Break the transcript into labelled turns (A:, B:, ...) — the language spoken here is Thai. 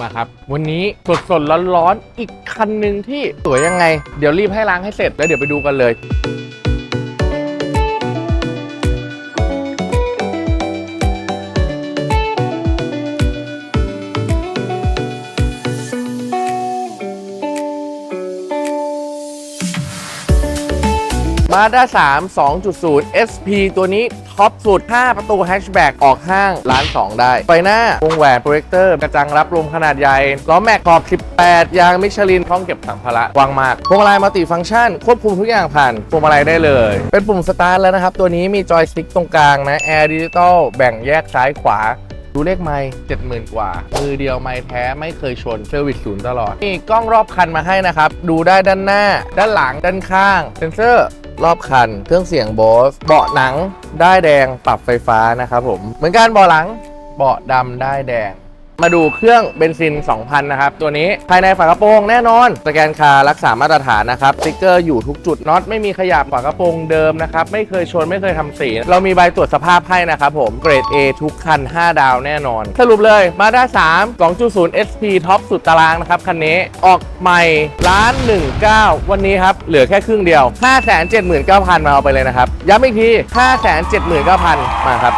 A: มาครับ วันนี้สดสดร้อนร้อนๆ อีกคันหนึ่งที่สวยยังไง เดี๋ยวรีบให้ล้างให้เสร็จแล้วเดี๋ยวไปดูกันเลย มาด้า3 2.0 SP ตัวนี้ท็อปสุด 5 ประตูแฮชแบ็กออกห้างล้าน2ได้ ไฟหน้าวงแหวนโปรเจคเตอร์กระจังรับลมขนาดใหญ่ล้อแม็กขอบ 18 ยางมิชลินพร้อมเก็บสัมภาระกว้างมากพวงมาลัยมัลติฟังก์ชัน ควบคุมทุกอย่างผ่านพวงมาลัยได้เลย เป็นปุ่มสตาร์ทแล้วนะครับ ตัวนี้มีจอยสติ๊กตรงกลางนะแอร์ดิจิตอลแบ่งแยกซ้ายขวาดูเลขไม่เจ็ดหมื่นกว่า มือเดียวไม่แท้ไม่เคยชนเซอร์วิสศูนย์ตลอดมีกล้องรอบคันมาให้นะครับ ดูได้ด้านหน้า ด้านหลังด้านข้าง เซ็นเซอร์ รอบคัน เครื่องเสียงโบสเบาะหนัง ได้แดงปรับไฟฟ้านะครับผม เหมือนกันเบาะหลัง เบาะดำได้แดง มาดูเครื่องเบนซิน 2,000 นะครับ ตัวนี้ภายในฝากระโปรงแน่นอน สแกนคาร์รักษามาตรฐานนะครับสติ๊กเกอร์อยู่ทุกจุดน็อตไม่มีขยับฝากระโปรงเดิมนะครับ ไม่เคยชนไม่เคยทำสี เรามีใบตรวจสภาพให้นะครับผม เกรด A ทุกคัน 5 ดาวแน่นอน สรุปเลยมาด้า3 2.0 SP ท็อปสุดตารางนะครับ คันนี้ออกใหม่ล้าน19 วันนี้ครับ เหลือแค่ครึ่งเดียว 579,000 มาเอาไปเลยนะครับ ย้ำอีกที 579,000 มาครับ